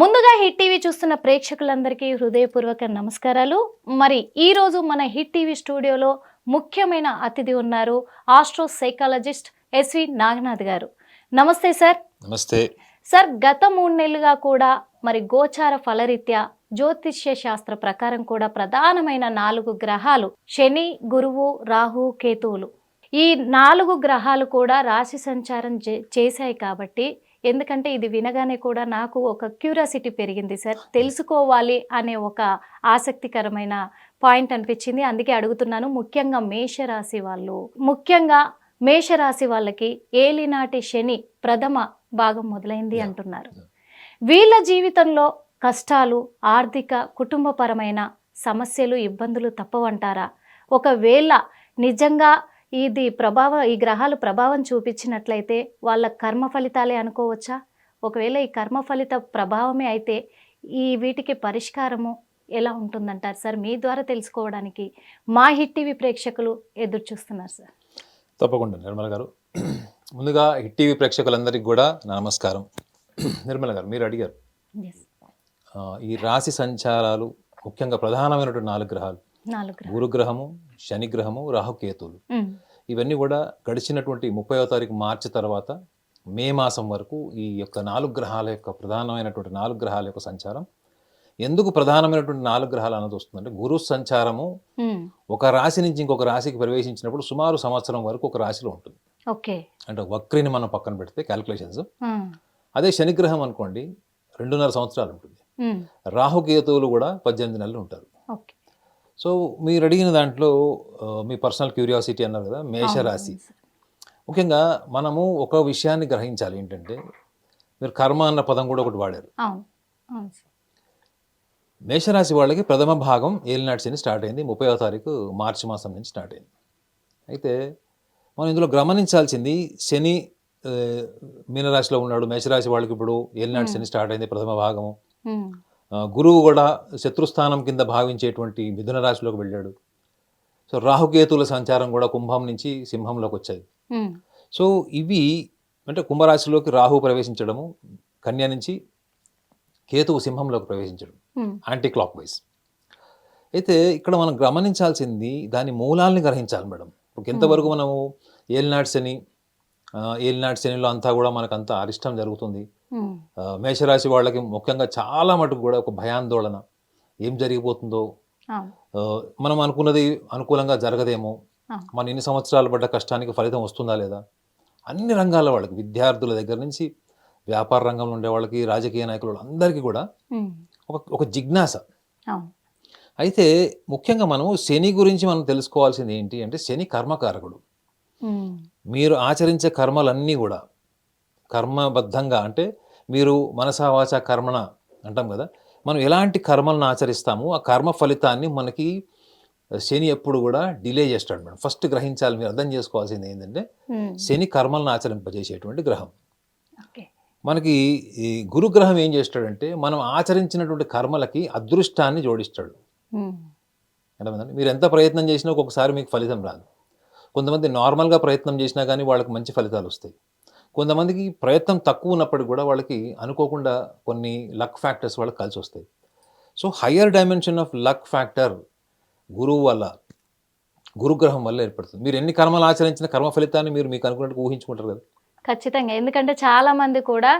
ముందుగా hit TV చూస్తున్న ప్రేక్షకులందరికీ హృదయపూర్వక నమస్కారాలు. మరి ఈ రోజు మన హిట్ టీవీ స్టూడియోలో ముఖ్యమైన అతిథి ఉన్నారు ఆస్ట్రో సైకాలజిస్ట్ ఎస్వి నాగనాథ్ గారు. నమస్తే సార్. నమస్తే. సార్ గత మూడు నెలలుగా కూడా మరి గోచార ఫలరీత్యా జ్యోతిష్య శాస్త్ర ప్రకారం కూడా ప్రధానమైన నాలుగు గ్రహాలు శని గురువు రాహు కేతువులు. ఈ నాలుగు గ్రహాలు కూడా రాశి సంచారం చేశాయి కాబట్టి ఎందుకంటే ఇది వినగానే కూడా నాకు ఒక క్యూరియాసిటీ పెరిగింది సార్. తెలుసుకోవాలి అనే ఒక ఆసక్తికరమైన పాయింట్ అనిపించింది. అందుకే అడుగుతున్నాను ముఖ్యంగా మేషరాశి వాళ్ళు. ముఖ్యంగా మేషరాశి వాళ్ళకి ఏలినాటి శని ప్రథమ భాగం మొదలైంది. అంటున్నారు. వీళ్ళ జీవితంలో కష్టాలు ఆర్థిక కుటుంబపరమైన సమస్యలు ఇబ్బందులు తప్పవంటారా? ఒకవేళ నిజంగా ఇది ప్రభావం ఈ గ్రహాలు ప్రభావం చూపించినట్లయితే వాళ్ళ కర్మ ఫలితాలే అనుకోవచ్చా? ఒకవేళ ఈ కర్మ ఫలిత ప్రభావమే అయితే ఈ వీటికి పరిష్కారము ఎలా ఉంటుందంటారు సార్? మీ ద్వారా తెలుసుకోవడానికి మా హిట్ టీవీ ప్రేక్షకులు ఎదురు చూస్తున్నారు సార్. తప్పకుండా నిర్మల గారు. ముందుగా హిట్ టీవీ ప్రేక్షకులందరికీ కూడా నమస్కారం. నిర్మల గారు మీరు అడిగారు. ఈ రాశి సంచారాలు ముఖ్యంగా ప్రధానమైనటువంటి నాలుగు గ్రహాలు. నాలుగు గ్రహాలు. గురుగ్రహము శనిగ్రహము రాహుకేతువులు. ఉమ్, ఇవన్నీ కూడా గడిచినటువంటి ముప్పైవ తారీఖు మార్చి తర్వాత మే మాసం వరకు ఈ యొక్క నాలుగు గ్రహాల యొక్క ప్రధానమైనటువంటి నాలుగు గ్రహాల యొక్క సంచారం. ఎందుకు ప్రధానమైనటువంటి నాలుగు గ్రహాలు అన్నది వస్తుందంటే గురు సంచారము ఒక రాశి నుంచి ఇంకొక రాశికి ప్రవేశించినప్పుడు సుమారు సంవత్సరం వరకు ఒక రాశిలో ఉంటుంది. ఓకే. అంటే వక్రిని మనం పక్కన పెడితే క్యాలిక్యులేషన్స్ అదే శనిగ్రహం అనుకోండి రెండున్నర సంవత్సరాలు ఉంటుంది. రాహుకేతువులు కూడా పద్దెనిమిది నెలలు ఉంటారు. సో మీరు అడిగిన దాంట్లో మీ పర్సనల్ క్యూరియాసిటీ అన్నారు కదా మేషరాశి. ముఖ్యంగా మనము ఒక విషయాన్ని గ్రహించాలి. ఏంటంటే మీరు కర్మ అన్న పదం కూడా ఒకటి వాడారు. మేషరాశి వాళ్ళకి ప్రథమ భాగం ఏలినాటి శని స్టార్ట్ అయింది. ముప్పైవ తారీఖు మార్చి మాసం నుంచి స్టార్ట్ అయింది. అయితే మనం ఇందులో గమనించాల్సింది శని మీనరాశిలో ఉన్నాడు. మేషరాశి వాళ్ళకి ఇప్పుడు ఏలినాటి శని స్టార్ట్ అయింది ప్రథమ భాగము. గురువు కూడా శత్రుస్థానం కింద భావించేటువంటి మిథున రాశిలోకి వెళ్ళాడు. సో రాహుకేతుల సంచారం కూడా కుంభం నుంచి సింహంలోకి వచ్చాయి. సో ఇవి అంటే కుంభరాశిలోకి రాహు ప్రవేశించడము కన్య నుంచి కేతువు సింహంలోకి ప్రవేశించడం. యాంటీ క్లాక్ వైజ్ అయితే ఇక్కడ మనం గమనించాల్సింది దాని మూలాల్ని గ్రహించాలి మేడం. ఇప్పుడు ఎంతవరకు మనము ఏలినాటి శని ఏలినాటి శనిలో అంతా కూడా మనకు అంతా అరిష్టం జరుగుతుంది. మేషరాశి వాళ్ళకి ముఖ్యంగా చాలా మటుకు కూడా ఒక భయాందోళన. ఏం జరిగిపోతుందో? మనం అనుకున్నది అనుకూలంగా జరగదేమో. మన ఇన్ని సంవత్సరాలు పడ్డ కష్టానికి ఫలితం వస్తుందా లేదా? అన్ని రంగాల వాళ్ళకి విద్యార్థుల దగ్గర నుంచి వ్యాపార రంగంలో ఉండే వాళ్ళకి రాజకీయ నాయకులు అందరికీ కూడా ఒక ఒక జిజ్ఞాస. అయితే ముఖ్యంగా మనం శని గురించి మనం తెలుసుకోవాల్సింది ఏంటి అంటే శని కర్మకారకుడు. మీరు ఆచరించే కర్మలన్నీ కూడా కర్మబద్ధంగా అంటే మీరు మనసా వాచ కర్మణ అంటాం కదా. మనం ఎలాంటి కర్మలను ఆచరిస్తామో ఆ కర్మ ఫలితాన్ని మనకి శని ఎప్పుడు కూడా డిలే చేస్తాడు మేడం. ఫస్ట్ గ్రహించాలి మీరు అర్థం చేసుకోవాల్సింది ఏంటంటే శని కర్మలను ఆచరింపజేసేటువంటి గ్రహం. మనకి ఈ గురుగ్రహం ఏం చేస్తాడంటే మనం ఆచరించినటువంటి కర్మలకి అదృష్టాన్ని జోడిస్తాడు. మీరు ఎంత ప్రయత్నం చేసినా ఒక్కొక్కసారి మీకు ఫలితం రాదు. కొంతమంది నార్మల్గా ప్రయత్నం చేసినా కానీ వాళ్ళకి మంచి ఫలితాలు వస్తాయి. కొంతమందికి ప్రయత్నం తక్కువ ఉన్నప్పటికీ కూడా వాళ్ళకి అనుకోకుండా కొన్ని లక్ ఫ్యాక్టర్స్ వాళ్ళకి కలిసి వస్తాయి. So higher dimension of luck factor గురువు వల్ల గురుగ్రహం వల్ల ఏర్పడుతుంది. మీరు ఎన్ని కర్మలు ఆచరించిన కర్మ ఫలితాన్ని మీరు మీకు అనుకున్నట్టు ఊహించుకుంటారు కదా. ఖచ్చితంగా. ఎందుకంటే చాలా మంది కూడా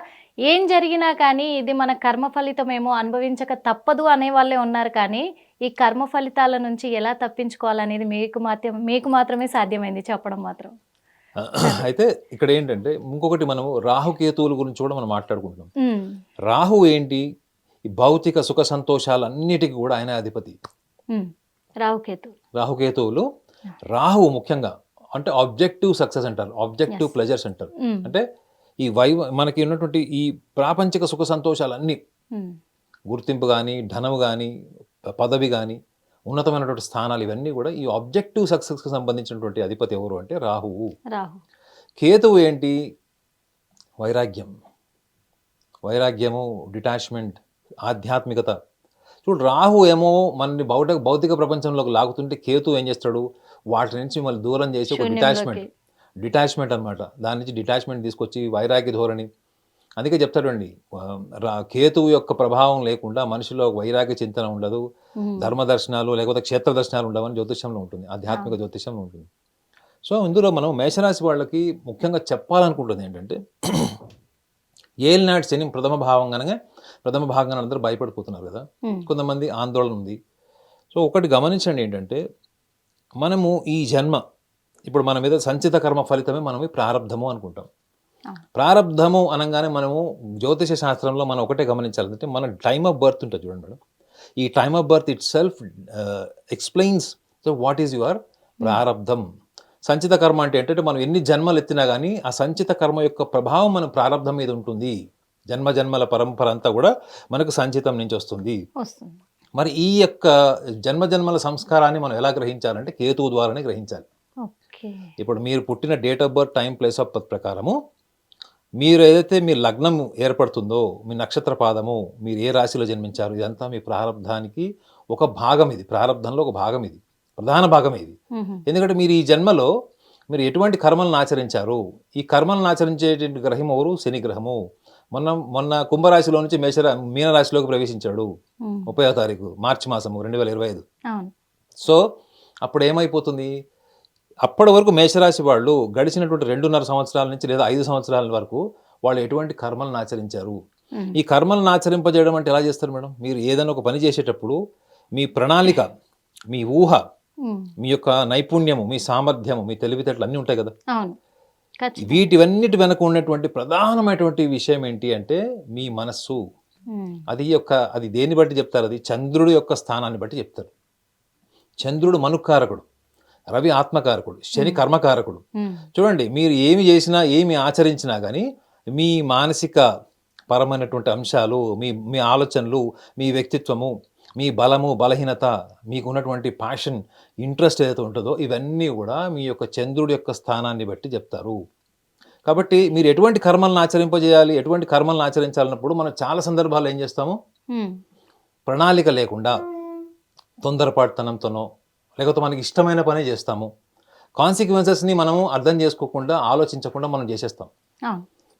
ఏం జరిగినా కానీ ఇది మన కర్మ ఫలితమేమో అనుభవించక తప్పదు అనే వాళ్ళే ఉన్నారు కానీ ఈ కర్మ ఫలితాల నుంచి ఎలా తప్పించుకోవాలనేది మీకు మాత్రం మీకు మాత్రమే సాధ్యమైంది చెప్పడం మాత్రం. అయితే ఇక్కడ ఏంటంటే ఇంకొకటి మనము రాహుకేతువుల గురించి కూడా మనం మాట్లాడుకుంటున్నాం. రాహు ఏంటి? ఈ భౌతిక సుఖ సంతోషాలన్నిటికీ కూడా ఆయన అధిపతి. ఉమ్, రావుకేతు రాహుకేతువులు రాహువు ముఖ్యంగా అంటే ఆబ్జెక్టివ్ సక్సెస్ అంటారు ఆబ్జెక్టివ్. ప్లెజర్స్ అంటారు. అంటే ఈ వై మనకి ఉన్నటువంటి ఈ ప్రాపంచిక సుఖ సంతోషాలన్నీ గుర్తింపు కానీ ధనము కానీ పదవి కానీ ఉన్నతమైనటువంటి స్థానాలు ఇవన్నీ కూడా ఈ ఆబ్జెక్టివ్ సక్సెస్కి సంబంధించినటువంటి అధిపతి ఎవరు అంటే రాహువు. రాహు. కేతువు ఏంటి? వైరాగ్యం. వైరాగ్యము డిటాచ్మెంట్ ఆధ్యాత్మికత. చూడు రాహు ఏమో మనని భౌతిక భౌతిక ప్రపంచంలోకి లాగుతుంటే కేతు ఏం చేస్తాడు? వాటి నుంచి మళ్ళీ దూరం చేసి ఒక. డిటాచ్మెంట్ డిటాచ్మెంట్ అన్నమాట. దాని నుంచి డిటాచ్మెంట్ తీసుకొచ్చి వైరాగ్య ధోరణి అందుకే చెప్తాడండి కేతువు యొక్క ప్రభావం లేకుండా మనిషిలో వైరాగ్య చింతన ఉండదు. ధర్మ దర్శనాలు లేకపోతే క్షేత్ర దర్శనాలు ఉండవని జ్యోతిష్యంలో ఉంటుంది ఆధ్యాత్మిక జ్యోతిష్యంలో ఉంటుంది సో ఇందులో మనం మేషరాశి వాళ్ళకి ముఖ్యంగా చెప్పాలనుకుంటుంది ఏంటంటే ఏలినాటి శని ప్రథమ భావం కనుక ప్రథమ భాగంగా అందరూ భయపడిపోతున్నారు కదా. కొంతమంది ఆందోళన ఉంది సో ఒకటి గమనించండి ఏంటంటే మనము ఈ జన్మ ఇప్పుడు మన మీద సంచిత కర్మ ఫలితమే మనం ఈ ప్రారంధము అనుకుంటాం. ప్రారంధము అనగానే మనము జ్యోతిష శాస్త్రంలో మనం ఒకటే గమనించాలంటే మన టైమ్ ఆఫ్ బర్త్ ఉంటుంది చూడండి మేడం. ఈ time of birth itself explains so what is your ప్రారంధం సంచిత కర్మ అంటే ఏంటంటే మనం ఎన్ని జన్మలు ఎత్తినా కానీ ఆ సంచిత కర్మ యొక్క ప్రభావం మన ప్రారంధం మీద ఉంటుంది. జన్మ జన్మల పరంపర అంతా కూడా మనకు సంచితం నుంచి వస్తుంది. మరి ఈ యొక్క జన్మ జన్మల సంస్కారాన్ని మనం ఎలా గ్రహించాలంటే కేతువు ద్వారానే గ్రహించాలి. ఇప్పుడు మీరు పుట్టిన date of birth time place of birth ప్రకారము మీరు ఏదైతే మీ లగ్నం ఏర్పడుతుందో మీ నక్షత్ర పాదము మీరు ఏ రాశిలో జన్మించారు ఇదంతా మీ ప్రారంధానికి ఒక భాగం ఇది. ప్రారంధంలో ఒక భాగం ఇది. ప్రధాన భాగం ఇది. ఎందుకంటే మీరు ఈ జన్మలో మీరు ఎటువంటి కర్మలను ఆచరించారు? ఈ కర్మలను ఆచరించేటువంటి గ్రహం ఎవరు? శని గ్రహము. మొన్న మొన్న కుంభరాశిలో నుంచి మేషరా మీనరాశిలోకి ప్రవేశించాడు. ముప్పై తారీఖు మార్చి మాసము రెండు వేల ఇరవై ఐదు. సో అప్పుడు ఏమైపోతుంది అప్పటి వరకు మేషరాశి వాళ్ళు గడిచినటువంటి రెండున్నర సంవత్సరాల నుంచి లేదా ఐదు సంవత్సరాల వరకు వాళ్ళు ఎటువంటి కర్మలను ఆచరించారు. ఈ కర్మలను ఆచరింపజేయడం అంటే ఎలా చేస్తారు మేడం? మీరు ఏదైనా ఒక పని చేసేటప్పుడు మీ ప్రణాళిక మీ ఊహ. మీ యొక్క నైపుణ్యము మీ సామర్థ్యము మీ తెలివితేటలు అన్నీ ఉంటాయి కదా? వీటివన్నిటి వెనక ఉన్నటువంటి ప్రధానమైనటువంటి విషయం ఏంటి అంటే మీ మనస్సు. అది యొక్క అది దేన్ని బట్టి చెప్తారు? అది చంద్రుడి యొక్క స్థానాన్ని బట్టి చెప్తారు. చంద్రుడు మనుకారకుడు రవి ఆత్మకారకుడు శని కర్మకారకుడు. చూడండి మీరు ఏమి చేసినా ఏమి ఆచరించినా కానీ మీ మానసిక పరమైనటువంటి అంశాలు మీ మీ ఆలోచనలు మీ వ్యక్తిత్వము మీ బలము బలహీనత మీకు ఉన్నటువంటి ప్యాషన్ ఇంట్రెస్ట్ ఏదైతే ఉంటుందో ఇవన్నీ కూడా మీ యొక్క చంద్రుడి యొక్క స్థానాన్ని బట్టి చెప్తారు కాబట్టి మీరు ఎటువంటి కర్మలను ఆచరింపజేయాలి ఎటువంటి కర్మలను ఆచరించాలన్నప్పుడు మనం చాలా సందర్భాలు ఏం చేస్తాము. ప్రణాళిక లేకుండా తొందరపాటుతనంతోనో లేకపోతే మనకి ఇష్టమైన పనే చేస్తాము. కాన్సిక్వెన్సెస్ని మనము అర్థం చేసుకోకుండా ఆలోచించకుండా మనం చేసేస్తాం.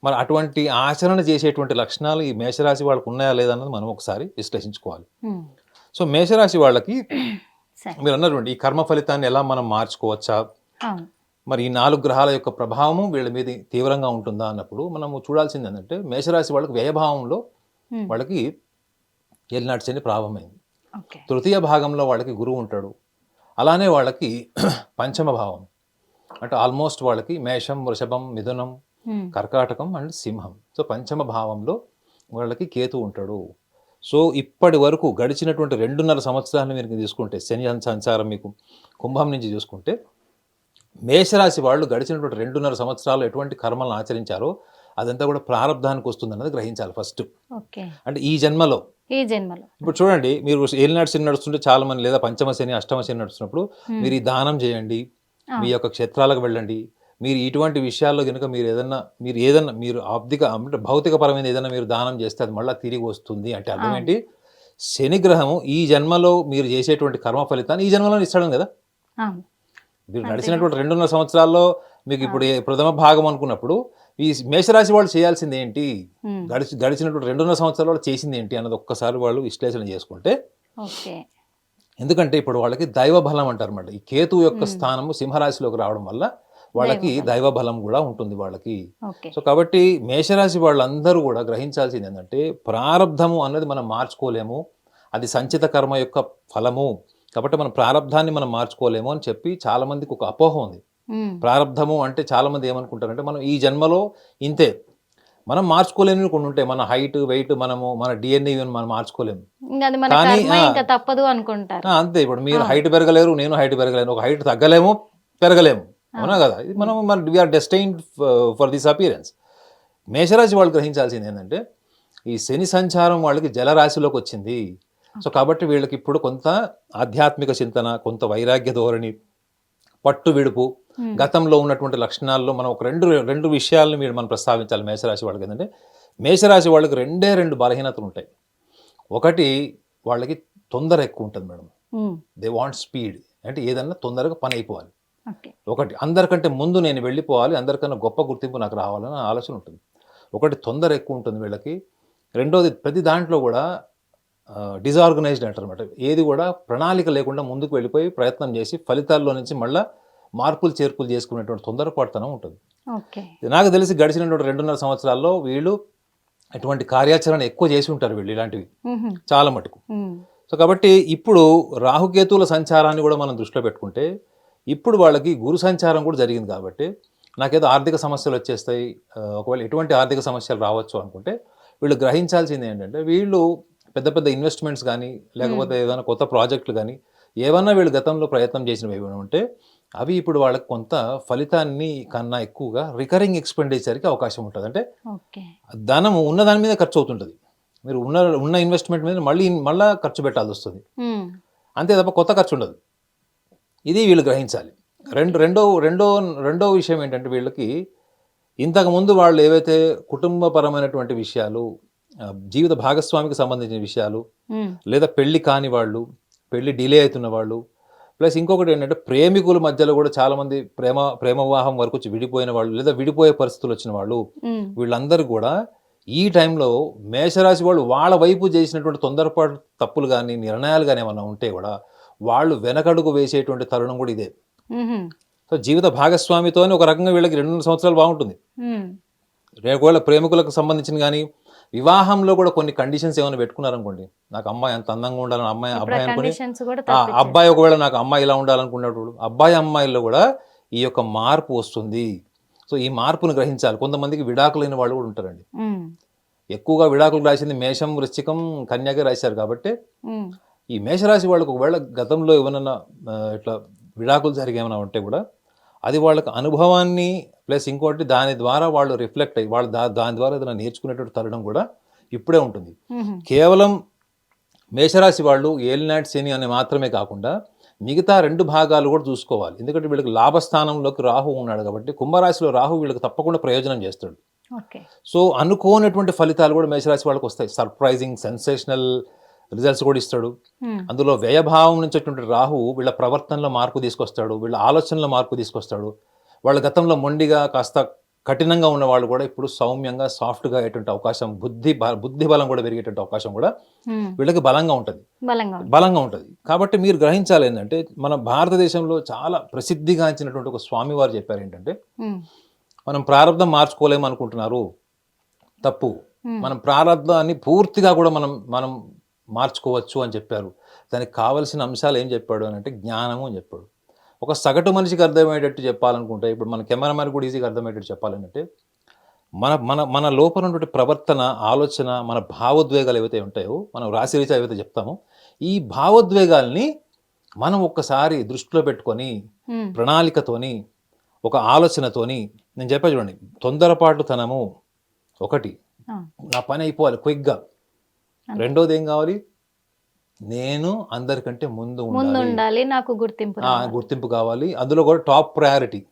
మరి అటువంటి ఆచరణ చేసేటువంటి లక్షణాలు ఈ మేషరాశి వాళ్ళకు ఉన్నాయా లేదన్నది మనం ఒకసారి విశ్లేషించుకోవాలి. సో మేషరాశి వాళ్ళకి మీరు అన్నటువంటి ఈ కర్మ ఫలితాన్ని ఎలా మనం మార్చుకోవచ్చా? మరి ఈ నాలుగు గ్రహాల యొక్క ప్రభావము వీళ్ళ మీద తీవ్రంగా ఉంటుందా అన్నప్పుడు మనము చూడాల్సింది ఏంటంటే మేషరాశి వాళ్ళకి వ్యయభావంలో. వాళ్ళకి ఏలినాటి శని ప్రారంభమైంది. తృతీయ భాగంలో వాళ్ళకి గురువు ఉంటాడు. అలానే వాళ్ళకి పంచమ భావం అంటే ఆల్మోస్ట్ వాళ్ళకి మేషం వృషభం మిథునం. కర్కాటకం అండ్ సింహం. సో పంచమ భావంలో వాళ్ళకి కేతు ఉంటాడు. సో ఇప్పటి వరకు గడిచినటువంటి రెండున్నర సంవత్సరాలు మీరు తీసుకుంటే శని సంచారం మీకు కుంభం నుంచి చూసుకుంటే మేషరాశి వాళ్ళు గడిచినటువంటి రెండున్నర సంవత్సరాలు ఎటువంటి కర్మలను ఆచరించారో అదంతా కూడా ప్రారంధానికి వస్తుందన్నది గ్రహించాలి ఫస్ట్. అంటే ఈ జన్మలో ఈ జన్మలో ఇప్పుడు చూడండి మీరు ఏలినాటి శని నడుస్తుంటే చాలా మంది లేదా పంచమ శని అష్టమ శని నడుస్తున్నప్పుడు. మీరు ఈ దానం చేయండి. మీ యొక్క క్షేత్రాలకు వెళ్ళండి మీరు ఇటువంటి విషయాల్లో కనుక మీరు ఏదన్నా మీరు ఏదన్నా మీరు ఆర్థిక అంటే భౌతిక పరమైన ఏదైనా మీరు దానం చేస్తే అది మళ్ళీ తిరిగి వస్తుంది అంటే అర్థం. ఏంటి శని గ్రహము ఈ జన్మలో మీరు చేసేటువంటి కర్మ ఫలితాన్ని ఈ జన్మలో ఇస్తాడు కదా మీరు. నడిచినటువంటి రెండున్నర సంవత్సరాల్లో మీకు ఇప్పుడు ప్రథమ భాగం అనుకున్నప్పుడు ఈ మేషరాశి వాళ్ళు చేయాల్సింది ఏంటి. గడిచి గడిచినటువంటి రెండున్నర సంవత్సరాలు వాళ్ళు చేసింది ఏంటి అన్నది ఒక్కసారి వాళ్ళు విశ్లేషణ చేసుకుంటే ఎందుకంటే ఇప్పుడు వాళ్ళకి దైవ బలం అంటారు అన్నమాట ఈ కేతు యొక్క. స్థానము సింహరాశిలోకి రావడం వల్ల వాళ్ళకి దైవ బలం. కూడా ఉంటుంది వాళ్ళకి సో కాబట్టి మేషరాశి వాళ్ళందరూ కూడా గ్రహించాల్సింది ఏంటంటే ప్రారంధము అన్నది మనం మార్చుకోలేము అది సంచిత కర్మ యొక్క ఫలము కాబట్టి మన ప్రారంధాన్ని మనం మార్చుకోలేము అని చెప్పి చాలా మందికి ఒక అపోహ ఉంది. ప్రారంధము అంటే చాలా మంది ఏమనుకుంటారంటే మనం ఈ జన్మలో ఇంతే. మనం మార్చుకోలేనివి కొన్ని ఉంటాయి. మన హైట్ వెయిట్ మనము మన డిఎన్ఏ మనం మార్చుకోలేము. కానీ, తప్పదు అనుకుంటారు. అంతే. ఇప్పుడు మీరు. హైట్ పెరగలేరు నేను హైట్ పెరగలేను. ఒక హైట్ తగ్గలేము పెరగలేము. అవునా కదా? ఇది మనం మన we are destined for this appearance మేషరాశి వాళ్ళు గ్రహించాల్సింది ఏంటంటే ఈ శని సంచారం వాళ్ళకి జలరాశిలోకి వచ్చింది. సో కాబట్టి వీళ్ళకి ఇప్పుడు కొంత ఆధ్యాత్మిక చింతన కొంత వైరాగ్య ధోరణి పట్టు విడుపు ఉమ్. గతంలో ఉన్నటువంటి లక్షణాల్లో మనం ఒక రెండు రెండు విషయాలను మీరు మనం ప్రస్తావించాలి మేషరాశి వాళ్ళకి. ఏంటంటే మేషరాశి వాళ్ళకి రెండే రెండు బలహీనతలు ఉంటాయి. ఒకటి వాళ్ళకి తొందర ఎక్కువ ఉంటుంది మేడం. దే వాంట్ స్పీడ్ అంటే ఏదన్నా తొందరగా పని అయిపోవాలి. ఒకటి అందరికంటే ముందు నేను వెళ్ళిపోవాలి అందరికన్నా గొప్ప గుర్తింపు నాకు రావాలన్న ఆలోచన ఉంటుంది. ఒకటి తొందర ఎక్కువ ఉంటుంది వీళ్ళకి. రెండోది ప్రతి దాంట్లో కూడా డిజార్గనైజ్డ్ అంటారు అనమాట ఏది కూడా ప్రణాళిక లేకుండా ముందుకు వెళ్ళిపోయి ప్రయత్నం చేసి ఫలితాల్లో నుంచి మళ్ళీ మార్పులు చేర్పులు చేసుకునేటువంటి తొందరపాటుతనం ఉంటుంది. ఓకే. నాకు తెలిసి గడిచినటువంటి రెండున్నర సంవత్సరాల్లో వీళ్ళు అటువంటి కార్యాచరణ ఎక్కువ చేసి ఉంటారు వీళ్ళు ఇలాంటివి. చాలా మటుకు. సో కాబట్టి ఇప్పుడు రాహుకేతువుల సంచారాన్ని కూడా మనం దృష్టిలో పెట్టుకుంటే ఇప్పుడు వాళ్ళకి గురు సంచారం కూడా జరిగింది కాబట్టి నాకేదో ఆర్థిక సమస్యలు వచ్చేస్తాయి. ఒకవేళ ఎటువంటి ఆర్థిక సమస్యలు రావచ్చు అనుకుంటే వీళ్ళు గ్రహించాల్సింది ఏంటంటే వీళ్ళు పెద్ద పెద్ద ఇన్వెస్ట్మెంట్స్ కానీ లేకపోతే ఏదైనా కొత్త ప్రాజెక్టులు కానీ ఏమన్నా వీళ్ళు గతంలో ప్రయత్నం చేసినవి ఏమైనా ఉంటే అవి ఇప్పుడు వాళ్ళకి కొంత ఫలితాన్ని కన్నా ఎక్కువగా రికరింగ్ ఎక్స్పెండిచర్కి అవకాశం ఉంటుంది. అంటే ధనం ఉన్న దాని మీద ఖర్చు అవుతుంటుంది. మీరు ఉన్న ఉన్న ఇన్వెస్ట్మెంట్ మీద మళ్ళీ మళ్ళీ ఖర్చు పెట్టాల్సి వస్తుంది. అంతే తప్ప కొత్త ఖర్చు ఉండదు. ఇది వీళ్ళు గ్రహించాలి. రెండు రెండో రెండో రెండో విషయం ఏంటంటే వీళ్ళకి ఇంతకుముందు వాళ్ళు ఏవైతే కుటుంబపరమైనటువంటి విషయాలు జీవిత భాగస్వామికి సంబంధించిన విషయాలు. లేదా పెళ్ళి కాని వాళ్ళు పెళ్ళి డిలే అవుతున్న వాళ్ళు ప్లస్ ఇంకొకటి ఏంటంటే ప్రేమికుల మధ్యలో కూడా చాలామంది ప్రేమ ప్రేమ వివాహం వరకు వచ్చి విడిపోయిన వాళ్ళు లేదా విడిపోయే పరిస్థితులు వచ్చిన వాళ్ళు. వీళ్ళందరూ కూడా ఈ టైంలో మేషరాశి వాళ్ళు వాళ్ళ వైపు చేసినటువంటి తొందరపాటు తప్పులు కానీ నిర్ణయాలు కానీ ఏమన్నా ఉంటే కూడా వాళ్ళు వెనకడుగు వేసేటువంటి తరుణం కూడా ఇదే. సో జీవిత భాగస్వామితోనే ఒక రకంగా వీళ్ళకి రెండున్నర సంవత్సరాలు బాగుంటుంది. ఒకవేళ ప్రేమికులకు సంబంధించిన కానీ వివాహంలో కూడా కొన్ని కండిషన్స్ ఏమైనా పెట్టుకున్నారనుకోండి నాకు అమ్మాయి అంత అందంగా ఉండాలని అమ్మాయి అబ్బాయి అనుకుని అబ్బాయి ఒకవేళ నాకు అమ్మాయి ఇలా ఉండాలనుకున్నప్పుడు అబ్బాయి అమ్మాయిల్లో కూడా ఈ యొక్క మార్పు వస్తుంది సో ఈ మార్పును గ్రహించాలి కొంతమందికి విడాకులైన వాళ్ళు కూడా ఉంటారండి. ఎక్కువగా విడాకులు రాసింది మేషం వృశ్చికం కన్యాకే రాశారు కాబట్టి. ఈ మేషరాశి వాళ్ళకు ఒకవేళ గతంలో ఏమైనా ఇట్లా విడాకులు జరిగి ఏమైనా ఉంటే కూడా అది వాళ్ళకి అనుభవాన్ని ప్లస్ ఇంకోటి దాని ద్వారా వాళ్ళు రిఫ్లెక్ట్ అయ్యి వాళ్ళు దా దాని ద్వారా ఏదైనా నేర్చుకునేటువంటి తరుణం కూడా ఇప్పుడే ఉంటుంది. కేవలం మేషరాశి వాళ్ళు ఏలినాటి శని అని మాత్రమే కాకుండా మిగతా రెండు భాగాలు కూడా చూసుకోవాలి. ఎందుకంటే వీళ్ళకి లాభస్థానంలోకి రాహు ఉన్నాడు కాబట్టి కుంభరాశిలో రాహు వీళ్ళకి తప్పకుండా ప్రయోజనం చేస్తాడు. సో అనుకోనటువంటి ఫలితాలు కూడా మేషరాశి వాళ్ళకి వస్తాయి. సర్ప్రైజింగ్ సెన్సేషనల్ రిజల్ట్స్ కూడా ఇస్తాడు. అందులో వ్యయభావం నుంచి వచ్చినటువంటి రాహు వీళ్ళ ప్రవర్తనలో మార్పు తీసుకొస్తాడు వీళ్ళ ఆలోచనలో మార్పు తీసుకొస్తాడు వాళ్ళ గతంలో మొండిగా కాస్త కఠినంగా ఉన్న వాళ్ళు కూడా ఇప్పుడు సౌమ్యంగా సాఫ్ట్గా అయ్యేటువంటి అవకాశం బుద్ధి బుద్ధి బలం కూడా పెరిగేటువంటి అవకాశం కూడా. వీళ్ళకి బలంగా ఉంటుంది బలంగా ఉంటుంది కాబట్టి మీరు గ్రహించాలి ఏంటంటే మన భారతదేశంలో చాలా ప్రసిద్ధిగాంచినటువంటి ఒక స్వామివారు చెప్పారు ఏంటంటే. మనం ప్రారంధం మార్చుకోలేము అనుకుంటున్నారు తప్పు. మనం ప్రారంధాన్ని పూర్తిగా కూడా మనం మనం మార్చుకోవచ్చు అని చెప్పారు దానికి కావలసిన అంశాలు ఏం చెప్పాడు అని అంటే జ్ఞానము అని చెప్పాడు ఒక సగటు మనిషికి అర్థమయ్యేటట్టు చెప్పాలనుకుంటే ఇప్పుడు మన కెమెరామెన్ కూడా ఈజీగా అర్థమయ్యేటట్టు చెప్పాలంటే మన మన మన లోపల ఉన్నటువంటి ప్రవర్తన ఆలోచన మన భావోద్వేగాలు ఏవైతే ఉంటాయో మనం రాశి రీత్యా ఏవైతే చెప్తామో ఈ భావోద్వేగాల్ని మనం ఒక్కసారి దృష్టిలో పెట్టుకొని. ప్రణాళికతోని ఒక ఆలోచనతోని నేను చెప్పా చూడండి తొందరపాటుతనము ఒకటి. నా పని అయిపోవాలి క్విక్గా రెండోది ఏం కావాలి నేను అందరికంటే ముందు ముందు ఉండాలి నాకు గుర్తింపు. గుర్తింపు కావాలి. అందులో కూడా టాప్ ప్రయారిటీ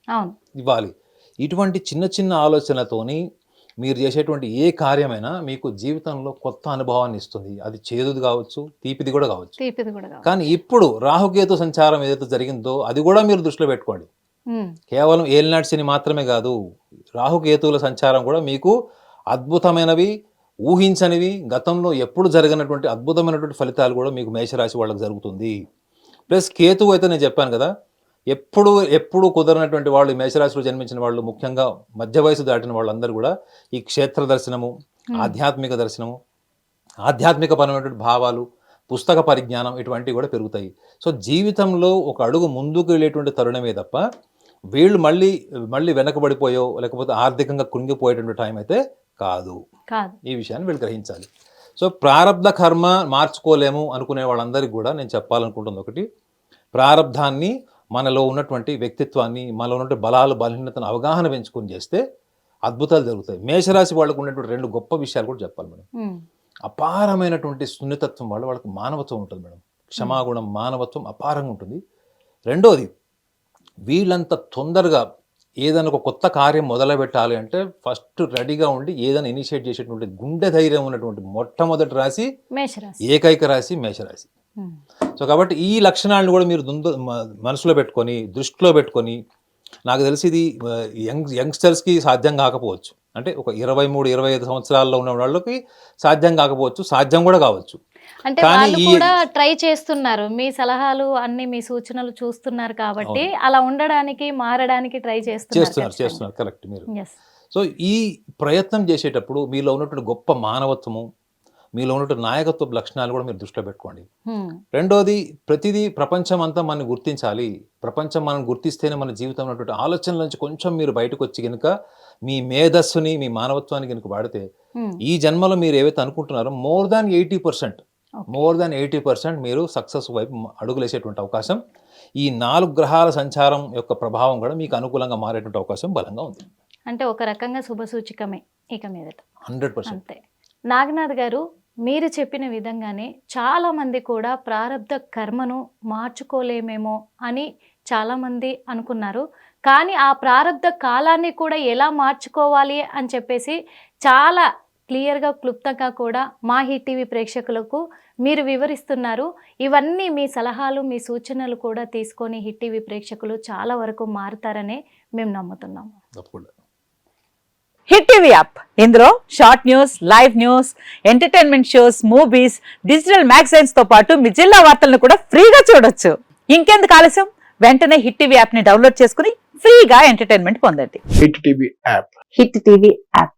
ఇవ్వాలి. ఇటువంటి చిన్న చిన్న ఆలోచనతోని మీరు చేసేటువంటి ఏ కార్యమైనా మీకు జీవితంలో కొత్త అనుభవాన్ని ఇస్తుంది. అది చేదుది కావచ్చు తీపిది కూడా కావచ్చు. తీపిది కూడా కానీ ఇప్పుడు రాహుకేతు సంచారం ఏదైతే జరిగిందో అది కూడా మీరు దృష్టిలో పెట్టుకోండి. కేవలం ఏలినాటి శని మాత్రమే కాదు రాహుకేతువుల సంచారం కూడా మీకు అద్భుతమైనవి ఊహించనివి గతంలో ఎప్పుడు జరగనటువంటి అద్భుతమైనటువంటి ఫలితాలు కూడా మీకు మేషరాశి వాళ్ళకి జరుగుతుంది. ప్లస్ కేతువు అయితే నేను చెప్పాను కదా ఎప్పుడు ఎప్పుడు కుదరనటువంటి వాళ్ళు ఈ మేషరాశిలో జన్మించిన వాళ్ళు ముఖ్యంగా మధ్య వయసు దాటిన వాళ్ళందరూ కూడా ఈ క్షేత్ర దర్శనము ఆధ్యాత్మిక దర్శనము ఆధ్యాత్మిక పరమైనటువంటి భావాలు పుస్తక పరిజ్ఞానం ఇటువంటివి కూడా పెరుగుతాయి. సో జీవితంలో ఒక అడుగు ముందుకు వెళ్ళేటువంటి తరుణమే తప్ప వీళ్ళు మళ్ళీ మళ్ళీ వెనకబడిపోయో లేకపోతే ఆర్థికంగా కృంగిపోయేటువంటి టైం అయితే కాదు. ఈ విషయాన్ని వీళ్ళు గ్రహించాలి. సో ప్రారంధ కర్మ మార్చుకోలేము అనుకునే వాళ్ళందరికీ కూడా నేను చెప్పాలనుకుంటుంది ఒకటి. ప్రారంధాన్ని మనలో ఉన్నటువంటి వ్యక్తిత్వాన్ని మనలో ఉన్నటువంటి బలాలు బలహీనతను అవగాహన పెంచుకొని చేస్తే అద్భుతాలు జరుగుతాయి. మేషరాశి వాళ్ళకు ఉన్నటువంటి రెండు గొప్ప విషయాలు కూడా చెప్పాలి మేడం. అపారమైనటువంటి సున్నితత్వం వల్ల వాళ్ళకి మానవత్వం ఉంటుంది మేడం. క్షమాగుణం మానవత్వం అపారంగా ఉంటుంది. రెండోది వీళ్ళంత తొందరగా ఏదైనా ఒక కొత్త కార్యం మొదలు పెట్టాలి అంటే ఫస్ట్ రెడీగా ఉండి ఏదైనా ఇనిషియేట్ చేసేటువంటి గుండె ధైర్యం ఉన్నటువంటి మొట్టమొదటి రాశి ఏకైక రాశి మేషరాశి. మ్మ్. సో కాబట్టి ఈ లక్షణాలను కూడా మీరు దుందు మనసులో పెట్టుకొని దృష్టిలో పెట్టుకొని నాకు తెలిసి ఇది యంగ్ యంగ్స్టర్స్కి సాధ్యం కాకపోవచ్చు. అంటే ఒక ఇరవై మూడు ఇరవై ఐదు సంవత్సరాల్లో ఉన్న వాళ్ళకి సాధ్యం కాకపోవచ్చు సాధ్యం కూడా కావచ్చు. అంటే వాళ్ళు కూడా ట్రై చేస్తున్నారు. మీ సలహాలు అన్ని మీ సూచనలు చూస్తున్నారు కాబట్టి అలా ఉండడానికి మారడానికి ట్రై చేస్తున్నారు చేస్తున్నారు కరెక్ట్ మీరు. సో ఈ ప్రయత్నం చేసేటప్పుడు మీలో ఉన్నటువంటి గొప్ప మానవత్వము మీలో ఉన్నటువంటి నాయకత్వ లక్షణాలు కూడా మీరు దృష్టిలో పెట్టుకోండి. రెండోది ప్రతిదీ ప్రపంచం అంతా మనం గుర్తించాలి. ప్రపంచం మనం గుర్తిస్తేనే మన జీవితంలో ఉన్నటువంటి ఆలోచనల నుంచి కొంచెం మీరు బయటకు వచ్చి కనుక మీ మేధస్సుని మీ మానవత్వాన్ని కనుక వాడితే ఈ జన్మలో మీరు ఏవైతే అనుకుంటున్నారో more than eighty percent more than eighty percent మీరు సక్సెస్ వైపు అడుగులేసేటువంటి అవకాశం. ఈ నాలుగు గ్రహాల సంచారం యొక్క ప్రభావం కూడా మీకు అనుకూలంగా మారేటువంటి అవకాశం బలంగా ఉంది. అంటే ఒక రకంగా శుభసూచికమే ఇక మీదట. Hundred percent. అంతే. నాగనాథ్ గారు మీరు చెప్పిన విధంగానే చాలా మంది కూడా ప్రారంధ కర్మను మార్చుకోలేమేమో అని చాలా మంది అనుకున్నారు. కానీ ఆ ప్రారంధ కాలాన్ని కూడా ఎలా మార్చుకోవాలి అని చెప్పేసి చాలా క్లియర్గా క్లుప్తంగా కూడా మా హిట్ టీవీ ప్రేక్షకులకు మీరు వివరిస్తున్నారు. ఇవన్నీ మీ సలహాలు మీ సూచనలు కూడా తీసుకొని హిట్ టీవీ ప్రేక్షకులు చాలా వరకు మారుతారనే మేము నమ్ముతున్నాము. తప్పకుండా. Hit TV app. ఇందులో short news live news entertainment shows movies digital మ్యాగజైన్స్తో పాటు మీ జిల్లా వార్తలను కూడా ఫ్రీగా చూడొచ్చు. ఇంకెందుకు ఆలస్యం? వెంటనే హిట్ టీవీ యాప్ని డౌన్లోడ్ చేసుకుని ఫ్రీగా ఎంటర్టైన్మెంట్ పొందండి. Hit TV app. Hit TV app.